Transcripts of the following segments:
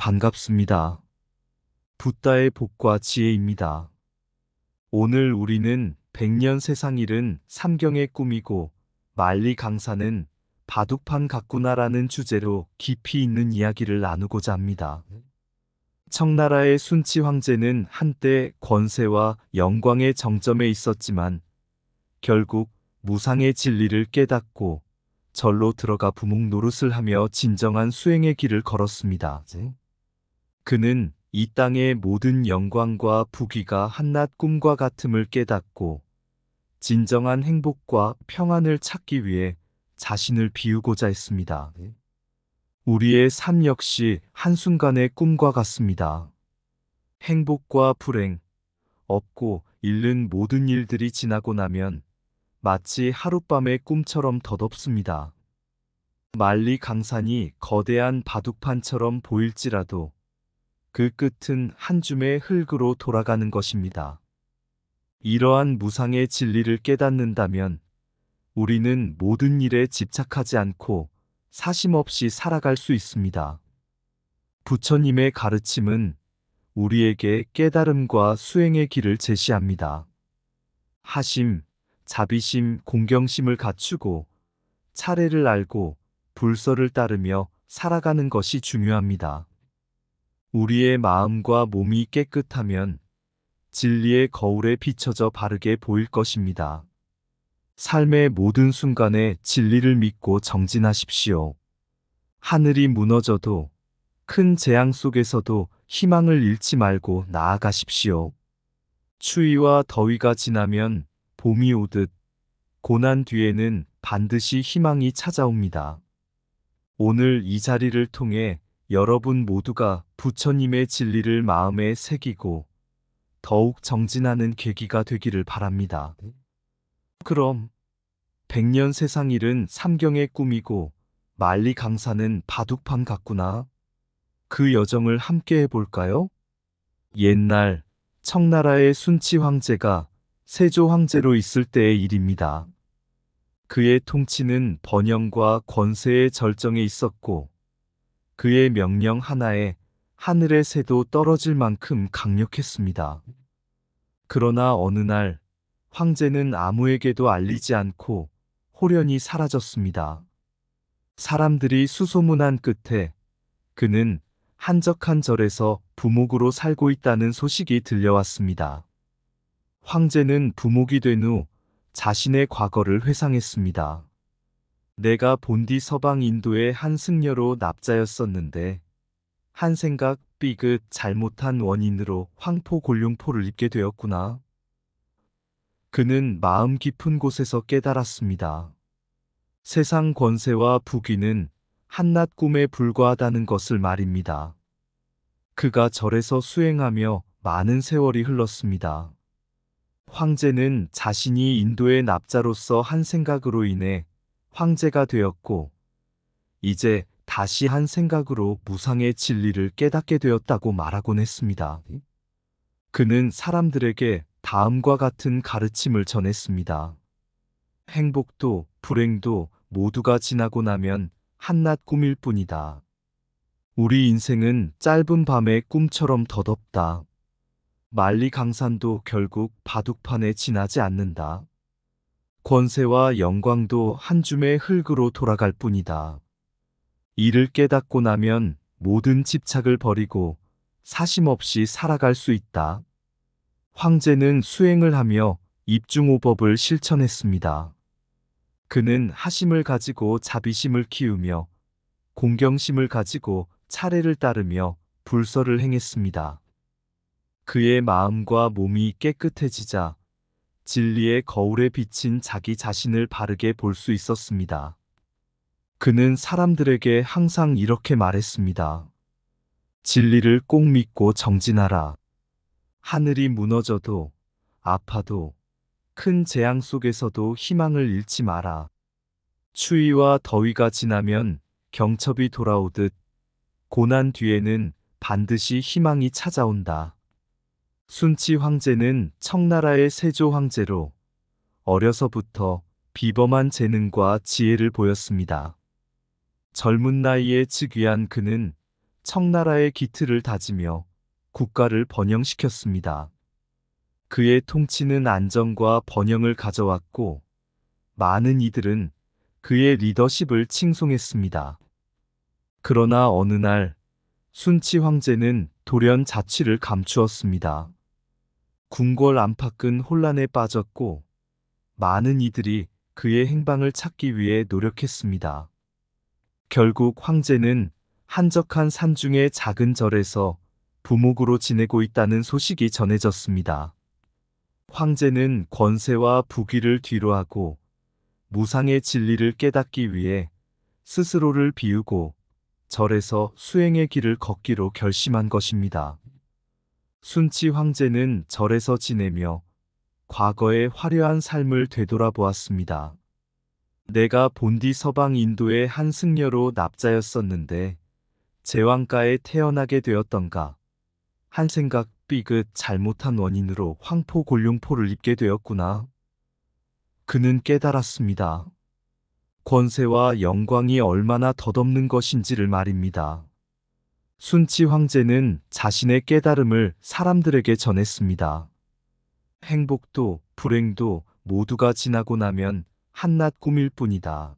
반갑습니다. 붓다의 복과 지혜입니다. 오늘 우리는 백년 세상 일은 삼경의 꿈이고 만리 강사는 바둑판 같구나라는 주제로 깊이 있는 이야기를 나누고자 합니다. 청나라의 순치 황제는 한때 권세와 영광의 정점에 있었지만 결국 무상의 진리를 깨닫고 절로 들어가 부목 노릇을 하며 진정한 수행의 길을 걸었습니다. 그는 이 땅의 모든 영광과 부귀가 한낱 꿈과 같음을 깨닫고 진정한 행복과 평안을 찾기 위해 자신을 비우고자 했습니다. 우리의 삶 역시 한순간의 꿈과 같습니다. 행복과 불행, 없고 잃는 모든 일들이 지나고 나면 마치 하룻밤의 꿈처럼 덧없습니다. 만리 강산이 거대한 바둑판처럼 보일지라도 그 끝은 한 줌의 흙으로 돌아가는 것입니다. 이러한 무상의 진리를 깨닫는다면 우리는 모든 일에 집착하지 않고 사심 없이 살아갈 수 있습니다. 부처님의 가르침은 우리에게 깨달음과 수행의 길을 제시합니다. 하심, 자비심, 공경심을 갖추고 차례를 알고 불서를 따르며 살아가는 것이 중요합니다. 우리의 마음과 몸이 깨끗하면 진리의 거울에 비춰져 바르게 보일 것입니다. 삶의 모든 순간에 진리를 믿고 정진하십시오. 하늘이 무너져도 큰 재앙 속에서도 희망을 잃지 말고 나아가십시오. 추위와 더위가 지나면 봄이 오듯 고난 뒤에는 반드시 희망이 찾아옵니다. 오늘 이 자리를 통해 여러분 모두가 부처님의 진리를 마음에 새기고 더욱 정진하는 계기가 되기를 바랍니다. 그럼 백년 세상 일은 삼경의 꿈이고 만리 강사는 바둑판 같구나. 그 여정을 함께 해볼까요? 옛날 청나라의 순치 황제가 세조 황제로 있을 때의 일입니다. 그의 통치는 번영과 권세의 절정에 있었고 그의 명령 하나에 하늘의 새도 떨어질 만큼 강력했습니다. 그러나 어느 날 황제는 아무에게도 알리지 않고 호련히 사라졌습니다. 사람들이 수소문한 끝에 그는 한적한 절에서 부목으로 살고 있다는 소식이 들려왔습니다. 황제는 부목이 된 후 자신의 과거를 회상했습니다. 내가 본디 서방 인도의 한 승려로 납자였었는데 한 생각 삐긋 잘못한 원인으로 황포 골룡포를 입게 되었구나. 그는 마음 깊은 곳에서 깨달았습니다. 세상 권세와 부귀는 한낱 꿈에 불과하다는 것을 말입니다. 그가 절에서 수행하며 많은 세월이 흘렀습니다. 황제는 자신이 인도의 납자로서 한 생각으로 인해 황제가 되었고, 이제 다시 한 생각으로 무상의 진리를 깨닫게 되었다고 말하곤 했습니다. 그는 사람들에게 다음과 같은 가르침을 전했습니다. 행복도 불행도 모두가 지나고 나면 한낱 꿈일 뿐이다. 우리 인생은 짧은 밤의 꿈처럼 덧없다. 만리 강산도 결국 바둑판에 지나지 않는다. 권세와 영광도 한 줌의 흙으로 돌아갈 뿐이다. 이를 깨닫고 나면 모든 집착을 버리고 사심 없이 살아갈 수 있다. 황제는 수행을 하며 입중오법을 실천했습니다. 그는 하심을 가지고 자비심을 키우며 공경심을 가지고 차례를 따르며 불서를 행했습니다. 그의 마음과 몸이 깨끗해지자 진리의 거울에 비친 자기 자신을 바르게 볼 수 있었습니다. 그는 사람들에게 항상 이렇게 말했습니다. 진리를 꼭 믿고 정진하라. 하늘이 무너져도 아파도 큰 재앙 속에서도 희망을 잃지 마라. 추위와 더위가 지나면 경첩이 돌아오듯 고난 뒤에는 반드시 희망이 찾아온다. 순치 황제는 청나라의 세조 황제로 어려서부터 비범한 재능과 지혜를 보였습니다. 젊은 나이에 즉위한 그는 청나라의 기틀을 다지며 국가를 번영시켰습니다. 그의 통치는 안정과 번영을 가져왔고 많은 이들은 그의 리더십을 칭송했습니다. 그러나 어느 날 순치 황제는 돌연 자취를 감추었습니다. 궁궐 안팎은 혼란에 빠졌고 많은 이들이 그의 행방을 찾기 위해 노력했습니다. 결국 황제는 한적한 산중의 작은 절에서 부목으로 지내고 있다는 소식이 전해졌습니다. 황제는 권세와 부귀를 뒤로하고 무상의 진리를 깨닫기 위해 스스로를 비우고 절에서 수행의 길을 걷기로 결심한 것입니다. 순치 황제는 절에서 지내며 과거의 화려한 삶을 되돌아보았습니다. 내가 본디 서방 인도의 한 승려로 납자였었는데 제왕가에 태어나게 되었던가 한 생각 삐긋 잘못한 원인으로 황포 골룡포를 입게 되었구나. 그는 깨달았습니다. 권세와 영광이 얼마나 덧없는 것인지를 말입니다. 순치 황제는 자신의 깨달음을 사람들에게 전했습니다. 행복도 불행도 모두가 지나고 나면 한낱 꿈일 뿐이다.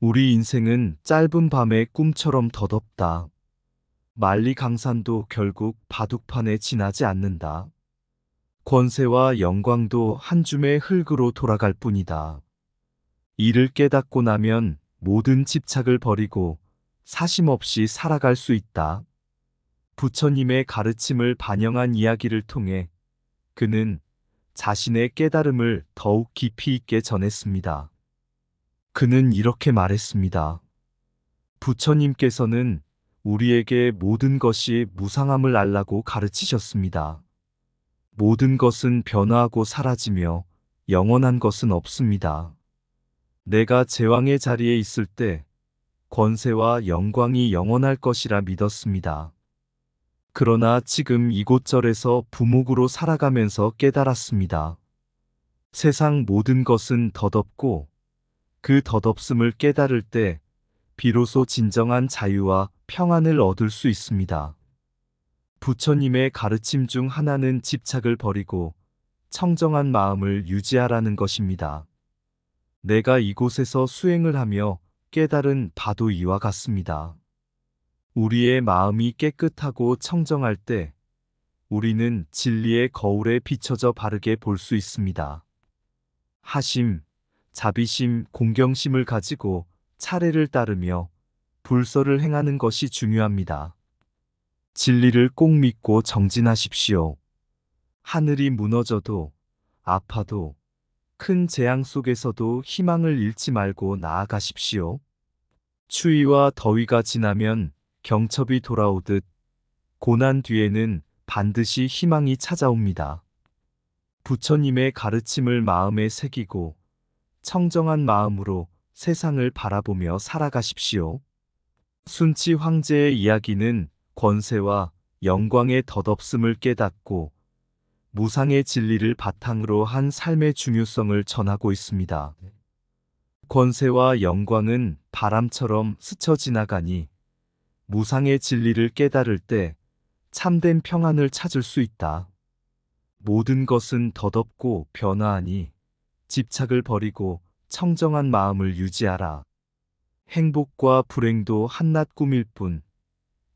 우리 인생은 짧은 밤의 꿈처럼 덧없다. 만리 강산도 결국 바둑판에 지나지 않는다. 권세와 영광도 한 줌의 흙으로 돌아갈 뿐이다. 이를 깨닫고 나면 모든 집착을 버리고 사심 없이 살아갈 수 있다. 부처님의 가르침을 반영한 이야기를 통해 그는 자신의 깨달음을 더욱 깊이 있게 전했습니다. 그는 이렇게 말했습니다. 부처님께서는 우리에게 모든 것이 무상함을 알라고 가르치셨습니다. 모든 것은 변화하고 사라지며 영원한 것은 없습니다. 내가 제왕의 자리에 있을 때 권세와 영광이 영원할 것이라 믿었습니다. 그러나 지금 이곳절에서 부목으로 살아가면서 깨달았습니다. 세상 모든 것은 덧없고 그 덧없음을 깨달을 때 비로소 진정한 자유와 평안을 얻을 수 있습니다. 부처님의 가르침 중 하나는 집착을 버리고 청정한 마음을 유지하라는 것입니다. 내가 이곳에서 수행을 하며 깨달은 바도 이와 같습니다. 우리의 마음이 깨끗하고 청정할 때 우리는 진리의 거울에 비춰져 바르게 볼 수 있습니다. 하심, 자비심, 공경심을 가지고 차례를 따르며 불서를 행하는 것이 중요합니다. 진리를 꼭 믿고 정진하십시오. 하늘이 무너져도 아파도 큰 재앙 속에서도 희망을 잃지 말고 나아가십시오. 추위와 더위가 지나면 경첩이 돌아오듯 고난 뒤에는 반드시 희망이 찾아옵니다. 부처님의 가르침을 마음에 새기고 청정한 마음으로 세상을 바라보며 살아가십시오. 순치 황제의 이야기는 권세와 영광의 덧없음을 깨닫고 무상의 진리를 바탕으로 한 삶의 중요성을 전하고 있습니다. 권세와 영광은 바람처럼 스쳐 지나가니 무상의 진리를 깨달을 때 참된 평안을 찾을 수 있다. 모든 것은 덧없고 변화하니 집착을 버리고 청정한 마음을 유지하라. 행복과 불행도 한낱 꿈일 뿐,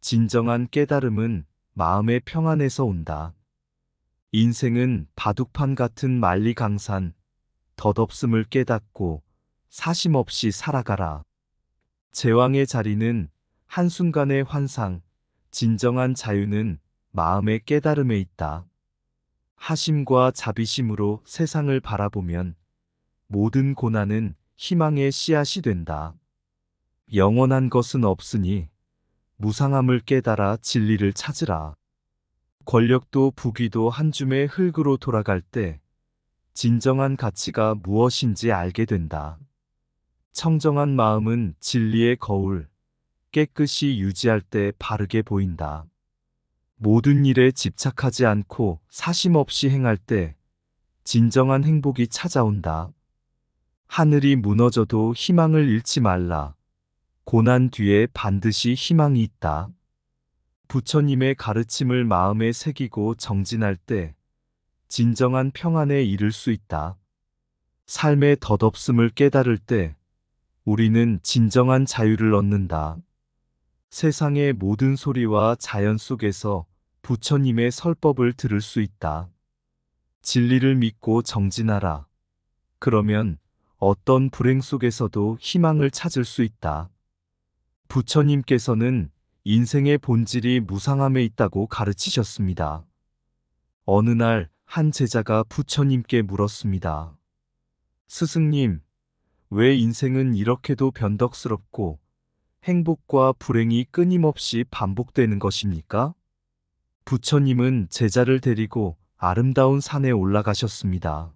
진정한 깨달음은 마음의 평안에서 온다. 인생은 바둑판 같은 만리강산, 덧없음을 깨닫고 사심 없이 살아가라. 제왕의 자리는 한순간의 환상, 진정한 자유는 마음의 깨달음에 있다. 하심과 자비심으로 세상을 바라보면 모든 고난은 희망의 씨앗이 된다. 영원한 것은 없으니 무상함을 깨달아 진리를 찾으라. 권력도 부귀도 한 줌의 흙으로 돌아갈 때 진정한 가치가 무엇인지 알게 된다. 청정한 마음은 진리의 거울, 깨끗이 유지할 때 바르게 보인다. 모든 일에 집착하지 않고 사심 없이 행할 때 진정한 행복이 찾아온다. 하늘이 무너져도 희망을 잃지 말라. 고난 뒤에 반드시 희망이 있다. 부처님의 가르침을 마음에 새기고 정진할 때 진정한 평안에 이를 수 있다. 삶의 덧없음을 깨달을 때 우리는 진정한 자유를 얻는다. 세상의 모든 소리와 자연 속에서 부처님의 설법을 들을 수 있다. 진리를 믿고 정진하라. 그러면 어떤 불행 속에서도 희망을 찾을 수 있다. 부처님께서는 인생의 본질이 무상함에 있다고 가르치셨습니다. 어느 날 한 제자가 부처님께 물었습니다. 스승님, 왜 인생은 이렇게도 변덕스럽고 행복과 불행이 끊임없이 반복되는 것입니까? 부처님은 제자를 데리고 아름다운 산에 올라가셨습니다.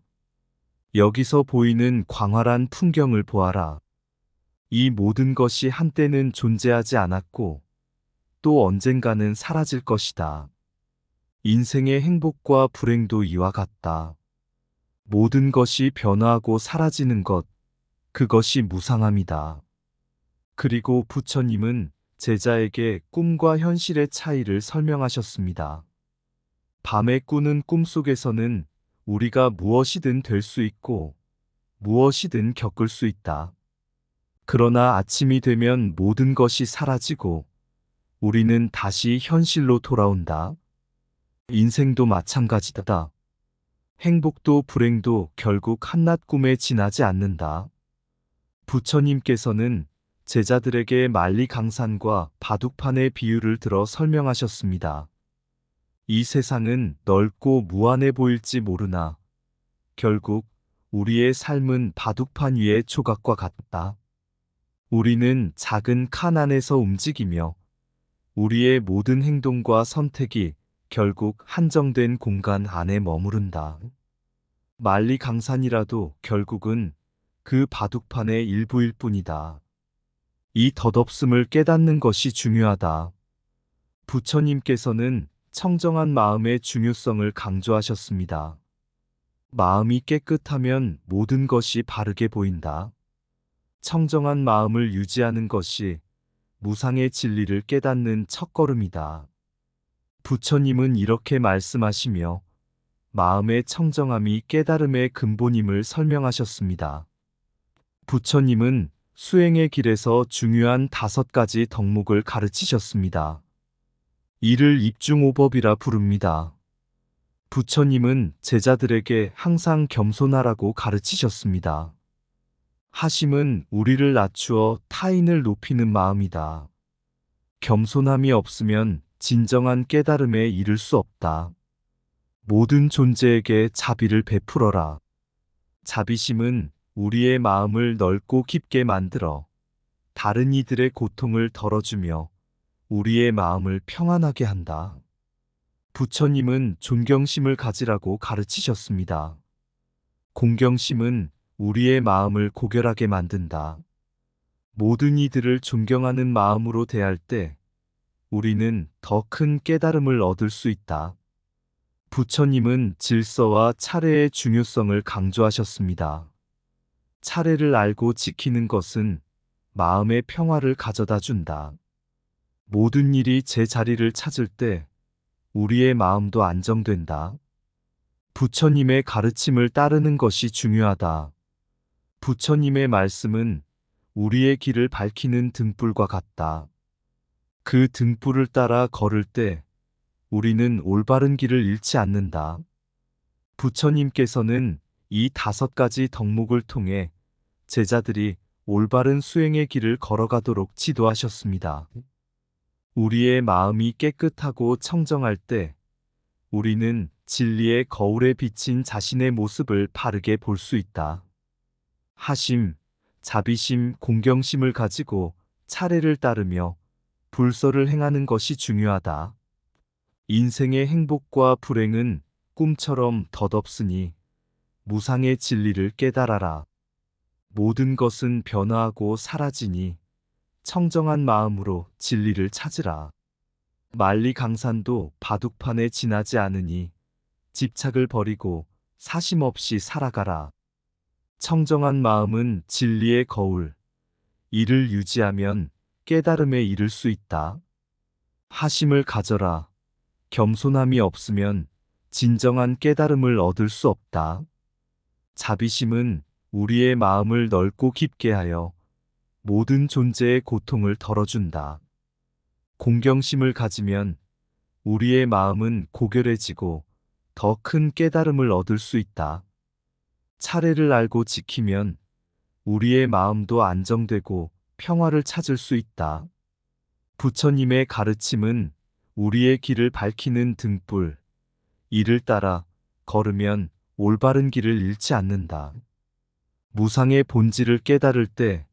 여기서 보이는 광활한 풍경을 보아라. 이 모든 것이 한때는 존재하지 않았고 또 언젠가는 사라질 것이다. 인생의 행복과 불행도 이와 같다. 모든 것이 변화하고 사라지는 것, 그것이 무상함이다. 그리고 부처님은 제자에게 꿈과 현실의 차이를 설명하셨습니다. 밤에 꾸는 꿈 속에서는 우리가 무엇이든 될 수 있고 무엇이든 겪을 수 있다. 그러나 아침이 되면 모든 것이 사라지고 우리는 다시 현실로 돌아온다. 인생도 마찬가지다. 행복도 불행도 결국 한낱 꿈에 지나지 않는다. 부처님께서는 제자들에게 만리강산과 바둑판의 비유를 들어 설명하셨습니다. 이 세상은 넓고 무한해 보일지 모르나 결국 우리의 삶은 바둑판 위의 조각과 같다. 우리는 작은 칸 안에서 움직이며 우리의 모든 행동과 선택이 결국 한정된 공간 안에 머무른다. 만리강산이라도 결국은 그 바둑판의 일부일 뿐이다. 이 덧없음을 깨닫는 것이 중요하다. 부처님께서는 청정한 마음의 중요성을 강조하셨습니다. 마음이 깨끗하면 모든 것이 바르게 보인다. 청정한 마음을 유지하는 것이 무상의 진리를 깨닫는 첫걸음이다. 부처님은 이렇게 말씀하시며 마음의 청정함이 깨달음의 근본임을 설명하셨습니다. 부처님은 수행의 길에서 중요한 다섯 가지 덕목을 가르치셨습니다. 이를 입중오법이라 부릅니다. 부처님은 제자들에게 항상 겸손하라고 가르치셨습니다. 하심은 우리를 낮추어 타인을 높이는 마음이다. 겸손함이 없으면 진정한 깨달음에 이를 수 없다. 모든 존재에게 자비를 베풀어라. 자비심은 우리의 마음을 넓고 깊게 만들어 다른 이들의 고통을 덜어주며 우리의 마음을 평안하게 한다. 부처님은 존경심을 가지라고 가르치셨습니다. 공경심은 우리의 마음을 고결하게 만든다. 모든 이들을 존경하는 마음으로 대할 때 우리는 더 큰 깨달음을 얻을 수 있다. 부처님은 질서와 차례의 중요성을 강조하셨습니다. 차례를 알고 지키는 것은 마음의 평화를 가져다 준다. 모든 일이 제 자리를 찾을 때 우리의 마음도 안정된다. 부처님의 가르침을 따르는 것이 중요하다. 부처님의 말씀은 우리의 길을 밝히는 등불과 같다. 그 등불을 따라 걸을 때 우리는 올바른 길을 잃지 않는다. 부처님께서는 이 다섯 가지 덕목을 통해 제자들이 올바른 수행의 길을 걸어가도록 지도하셨습니다. 우리의 마음이 깨끗하고 청정할 때 우리는 진리의 거울에 비친 자신의 모습을 바르게 볼 수 있다. 하심, 자비심, 공경심을 가지고 차례를 따르며 불서를 행하는 것이 중요하다. 인생의 행복과 불행은 꿈처럼 덧없으니 무상의 진리를 깨달아라. 모든 것은 변화하고 사라지니 청정한 마음으로 진리를 찾으라. 만리 강산도 바둑판에 지나지 않으니 집착을 버리고 사심 없이 살아가라. 청정한 마음은 진리의 거울. 이를 유지하면 깨달음에 이를 수 있다. 하심을 가져라. 겸손함이 없으면 진정한 깨달음을 얻을 수 없다. 자비심은 우리의 마음을 넓고 깊게 하여 모든 존재의 고통을 덜어준다. 공경심을 가지면 우리의 마음은 고결해지고 더 큰 깨달음을 얻을 수 있다. 차례를 알고 지키면 우리의 마음도 안정되고 평화를 찾을 수 있다. 부처님의 가르침은 우리의 길을 밝히는 등불, 이를 따라 걸으면 올바른 길을 잃지 않는다. 무상의 본질을 깨달을 때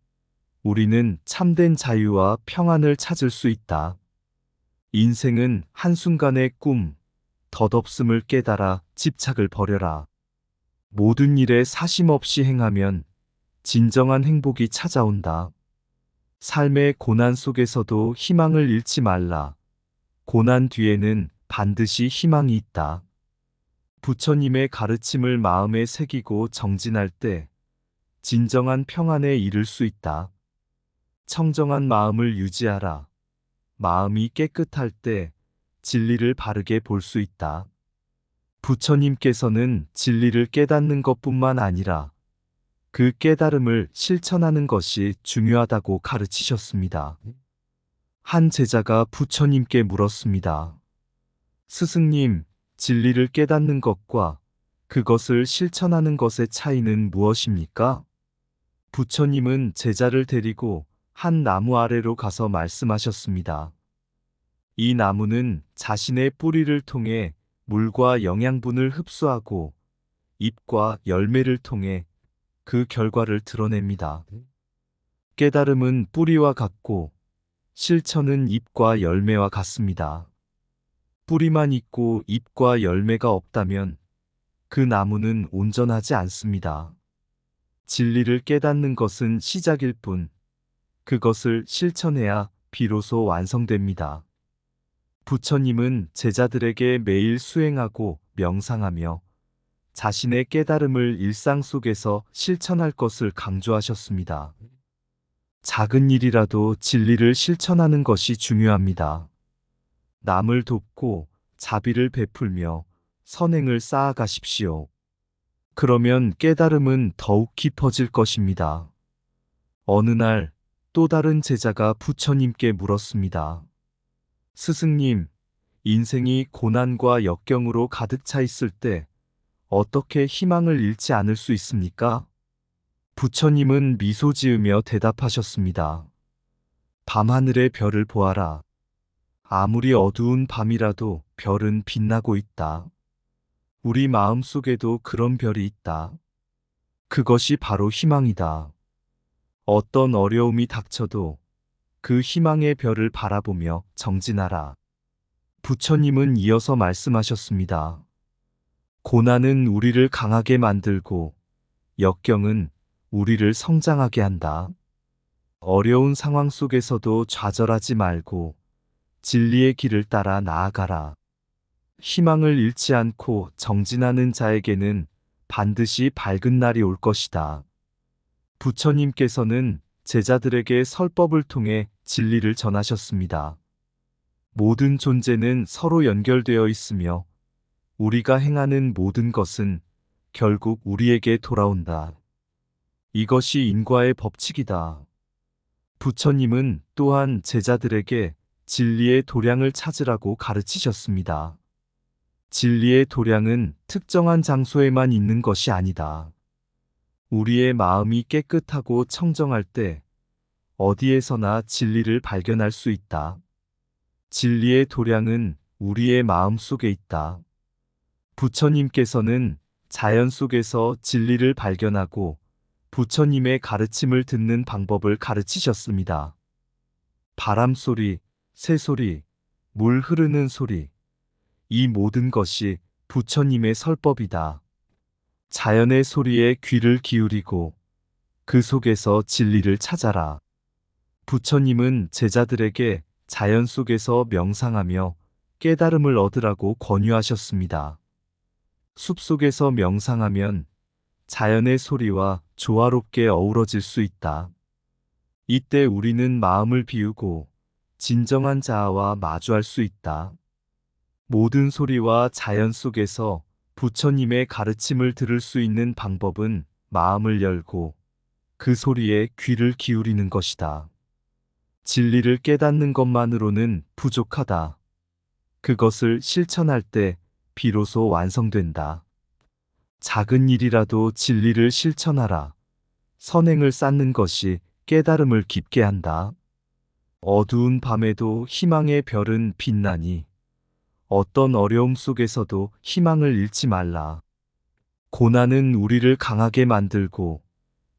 우리는 참된 자유와 평안을 찾을 수 있다. 인생은 한순간의 꿈, 덧없음을 깨달아 집착을 버려라. 모든 일에 사심 없이 행하면 진정한 행복이 찾아온다. 삶의 고난 속에서도 희망을 잃지 말라. 고난 뒤에는 반드시 희망이 있다. 부처님의 가르침을 마음에 새기고 정진할 때 진정한 평안에 이를 수 있다. 청정한 마음을 유지하라. 마음이 깨끗할 때 진리를 바르게 볼 수 있다. 부처님께서는 진리를 깨닫는 것뿐만 아니라 그 깨달음을 실천하는 것이 중요하다고 가르치셨습니다. 한 제자가 부처님께 물었습니다. 스승님, 진리를 깨닫는 것과 그것을 실천하는 것의 차이는 무엇입니까? 부처님은 제자를 데리고 한 나무 아래로 가서 말씀하셨습니다. 이 나무는 자신의 뿌리를 통해 물과 영양분을 흡수하고 잎과 열매를 통해 그 결과를 드러냅니다. 깨달음은 뿌리와 같고 실천은 잎과 열매와 같습니다. 뿌리만 있고 잎과 열매가 없다면 그 나무는 온전하지 않습니다. 진리를 깨닫는 것은 시작일 뿐 그것을 실천해야 비로소 완성됩니다. 부처님은 제자들에게 매일 수행하고 명상하며 자신의 깨달음을 일상 속에서 실천할 것을 강조하셨습니다. 작은 일이라도 진리를 실천하는 것이 중요합니다. 남을 돕고 자비를 베풀며 선행을 쌓아가십시오. 그러면 깨달음은 더욱 깊어질 것입니다. 어느 날 또 다른 제자가 부처님께 물었습니다. 스승님, 인생이 고난과 역경으로 가득 차 있을 때 어떻게 희망을 잃지 않을 수 있습니까? 부처님은 미소 지으며 대답하셨습니다. 밤하늘의 별을 보아라. 아무리 어두운 밤이라도 별은 빛나고 있다. 우리 마음 속에도 그런 별이 있다. 그것이 바로 희망이다. 어떤 어려움이 닥쳐도 그 희망의 별을 바라보며 정진하라. 부처님은 이어서 말씀하셨습니다. 고난은 우리를 강하게 만들고 역경은 우리를 성장하게 한다. 어려운 상황 속에서도 좌절하지 말고 진리의 길을 따라 나아가라. 희망을 잃지 않고 정진하는 자에게는 반드시 밝은 날이 올 것이다. 부처님께서는 제자들에게 설법을 통해 진리를 전하셨습니다. 모든 존재는 서로 연결되어 있으며 우리가 행하는 모든 것은 결국 우리에게 돌아온다. 이것이 인과의 법칙이다. 부처님은 또한 제자들에게 진리의 도량을 찾으라고 가르치셨습니다. 진리의 도량은 특정한 장소에만 있는 것이 아니다. 우리의 마음이 깨끗하고 청정할 때 어디에서나 진리를 발견할 수 있다. 진리의 도량은 우리의 마음 속에 있다. 부처님께서는 자연 속에서 진리를 발견하고 부처님의 가르침을 듣는 방법을 가르치셨습니다. 바람 소리, 새 소리, 물 흐르는 소리. 이 모든 것이 부처님의 설법이다. 자연의 소리에 귀를 기울이고 그 속에서 진리를 찾아라. 부처님은 제자들에게 자연 속에서 명상하며 깨달음을 얻으라고 권유하셨습니다. 숲 속에서 명상하면 자연의 소리와 조화롭게 어우러질 수 있다. 이때 우리는 마음을 비우고 진정한 자아와 마주할 수 있다. 모든 소리와 자연 속에서 부처님의 가르침을 들을 수 있는 방법은 마음을 열고 그 소리에 귀를 기울이는 것이다. 진리를 깨닫는 것만으로는 부족하다. 그것을 실천할 때 비로소 완성된다. 작은 일이라도 진리를 실천하라. 선행을 쌓는 것이 깨달음을 깊게 한다. 어두운 밤에도 희망의 별은 빛나니 어떤 어려움 속에서도 희망을 잃지 말라. 고난은 우리를 강하게 만들고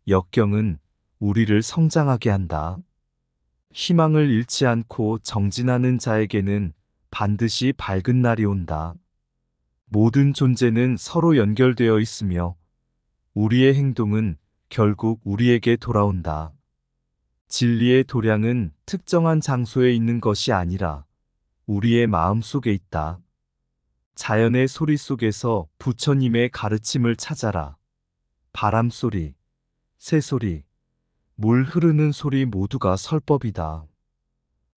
역경은 우리를 성장하게 한다. 희망을 잃지 않고 정진하는 자에게는 반드시 밝은 날이 온다. 모든 존재는 서로 연결되어 있으며 우리의 행동은 결국 우리에게 돌아온다. 진리의 도량은 특정한 장소에 있는 것이 아니라 우리의 마음 속에 있다. 자연의 소리 속에서 부처님의 가르침을 찾아라. 바람 소리, 새 소리, 물 흐르는 소리 모두가 설법이다.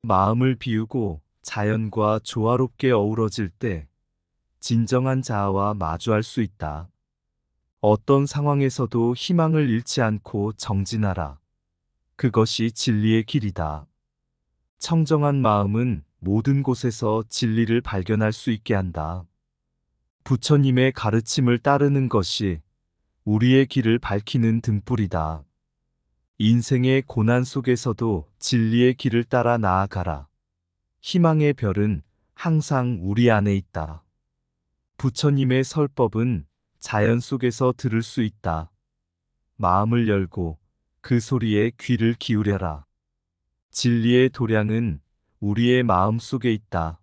마음을 비우고 자연과 조화롭게 어우러질 때 진정한 자아와 마주할 수 있다. 어떤 상황에서도 희망을 잃지 않고 정진하라. 그것이 진리의 길이다. 청정한 마음은 모든 곳에서 진리를 발견할 수 있게 한다. 부처님의 가르침을 따르는 것이 우리의 길을 밝히는 등불이다. 인생의 고난 속에서도 진리의 길을 따라 나아가라. 희망의 별은 항상 우리 안에 있다. 부처님의 설법은 자연 속에서 들을 수 있다. 마음을 열고 그 소리에 귀를 기울여라. 진리의 도량은 우리의 마음 속에 있다.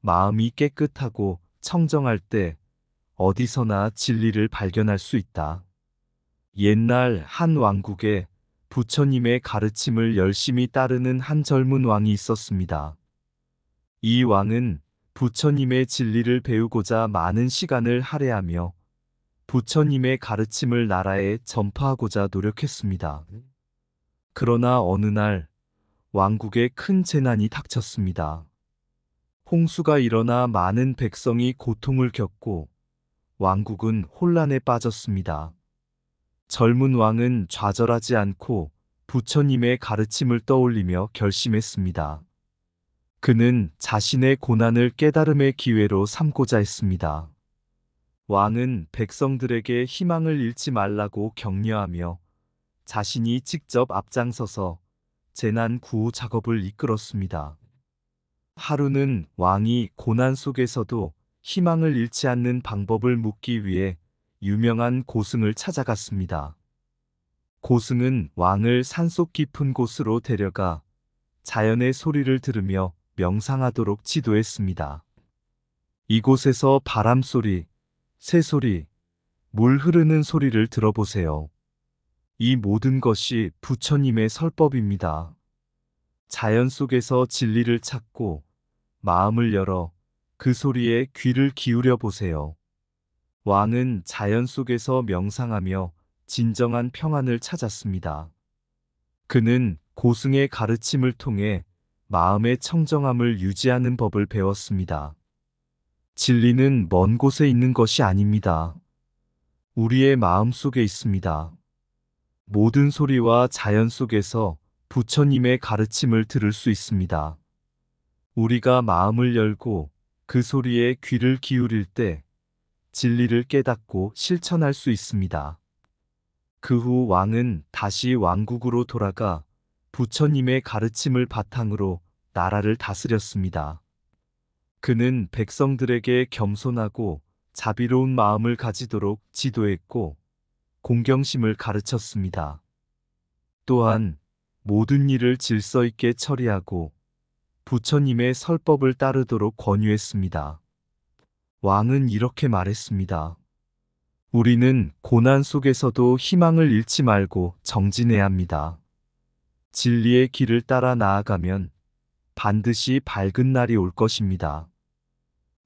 마음이 깨끗하고 청정할 때 어디서나 진리를 발견할 수 있다. 옛날 한 왕국에 부처님의 가르침을 열심히 따르는 한 젊은 왕이 있었습니다. 이 왕은 부처님의 진리를 배우고자 많은 시간을 할애하며 부처님의 가르침을 나라에 전파하고자 노력했습니다. 그러나 어느 날 왕국에 큰 재난이 닥쳤습니다. 홍수가 일어나 많은 백성이 고통을 겪고 왕국은 혼란에 빠졌습니다. 젊은 왕은 좌절하지 않고 부처님의 가르침을 떠올리며 결심했습니다. 그는 자신의 고난을 깨달음의 기회로 삼고자 했습니다. 왕은 백성들에게 희망을 잃지 말라고 격려하며 자신이 직접 앞장서서 재난 구호 작업을 이끌었습니다. 하루는 왕이 고난 속에서도 희망을 잃지 않는 방법을 묻기 위해 유명한 고승을 찾아갔습니다. 고승은 왕을 산속 깊은 곳으로 데려가 자연의 소리를 들으며 명상하도록 지도했습니다. 이곳에서 바람 소리, 새 소리, 물 흐르는 소리를 들어보세요. 이 모든 것이 부처님의 설법입니다. 자연 속에서 진리를 찾고 마음을 열어 그 소리에 귀를 기울여 보세요. 왕은 자연 속에서 명상하며 진정한 평안을 찾았습니다. 그는 고승의 가르침을 통해 마음의 청정함을 유지하는 법을 배웠습니다. 진리는 먼 곳에 있는 것이 아닙니다. 우리의 마음 속에 있습니다. 모든 소리와 자연 속에서 부처님의 가르침을 들을 수 있습니다. 우리가 마음을 열고 그 소리에 귀를 기울일 때 진리를 깨닫고 실천할 수 있습니다. 그 후 왕은 다시 왕국으로 돌아가 부처님의 가르침을 바탕으로 나라를 다스렸습니다. 그는 백성들에게 겸손하고 자비로운 마음을 가지도록 지도했고 공경심을 가르쳤습니다. 또한 모든 일을 질서 있게 처리하고 부처님의 설법을 따르도록 권유했습니다. 왕은 이렇게 말했습니다. 우리는 고난 속에서도 희망을 잃지 말고 정진해야 합니다. 진리의 길을 따라 나아가면 반드시 밝은 날이 올 것입니다.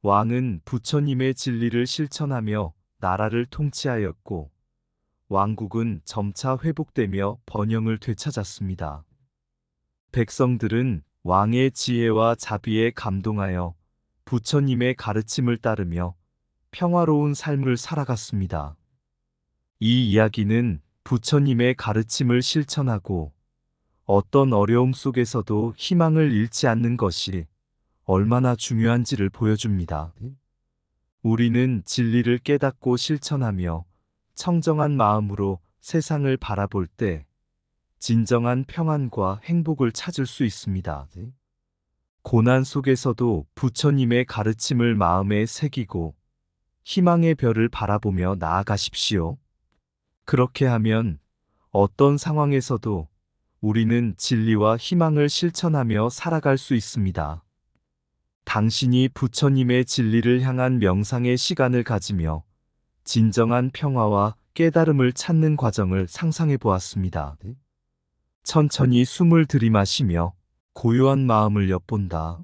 왕은 부처님의 진리를 실천하며 나라를 통치하였고 왕국은 점차 회복되며 번영을 되찾았습니다. 백성들은 왕의 지혜와 자비에 감동하여 부처님의 가르침을 따르며 평화로운 삶을 살아갔습니다. 이 이야기는 부처님의 가르침을 실천하고 어떤 어려움 속에서도 희망을 잃지 않는 것이 얼마나 중요한지를 보여줍니다. 우리는 진리를 깨닫고 실천하며 청정한 마음으로 세상을 바라볼 때 진정한 평안과 행복을 찾을 수 있습니다. 고난 속에서도 부처님의 가르침을 마음에 새기고 희망의 별을 바라보며 나아가십시오. 그렇게 하면 어떤 상황에서도 우리는 진리와 희망을 실천하며 살아갈 수 있습니다. 당신이 부처님의 진리를 향한 명상의 시간을 가지며 진정한 평화와 깨달음을 찾는 과정을 상상해 보았습니다. 천천히 숨을 들이마시며 고요한 마음을 엿본다.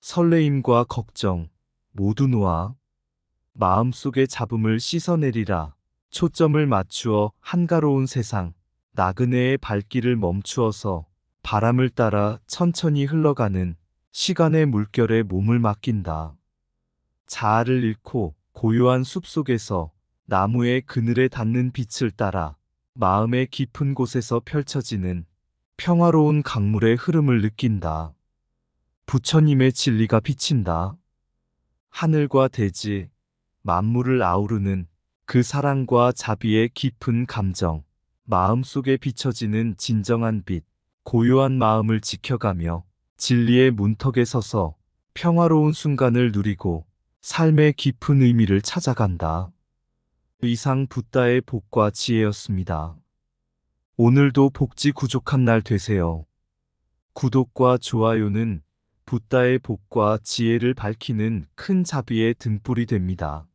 설레임과 걱정 모두 놓아 마음속의 잡음을 씻어내리라. 초점을 맞추어 한가로운 세상, 나그네의 발길을 멈추어서 바람을 따라 천천히 흘러가는 시간의 물결에 몸을 맡긴다. 자아를 잃고 고요한 숲속에서 나무의 그늘에 닿는 빛을 따라 마음의 깊은 곳에서 펼쳐지는 평화로운 강물의 흐름을 느낀다. 부처님의 진리가 비친다. 하늘과 대지, 만물을 아우르는 그 사랑과 자비의 깊은 감정, 마음속에 비춰지는 진정한 빛, 고요한 마음을 지켜가며 진리의 문턱에 서서 평화로운 순간을 누리고 삶의 깊은 의미를 찾아간다. 이상 붓다의 복과 지혜였습니다. 오늘도 복지 구족한 날 되세요. 구독과 좋아요는 붓다의 복과 지혜를 밝히는 큰 자비의 등불이 됩니다.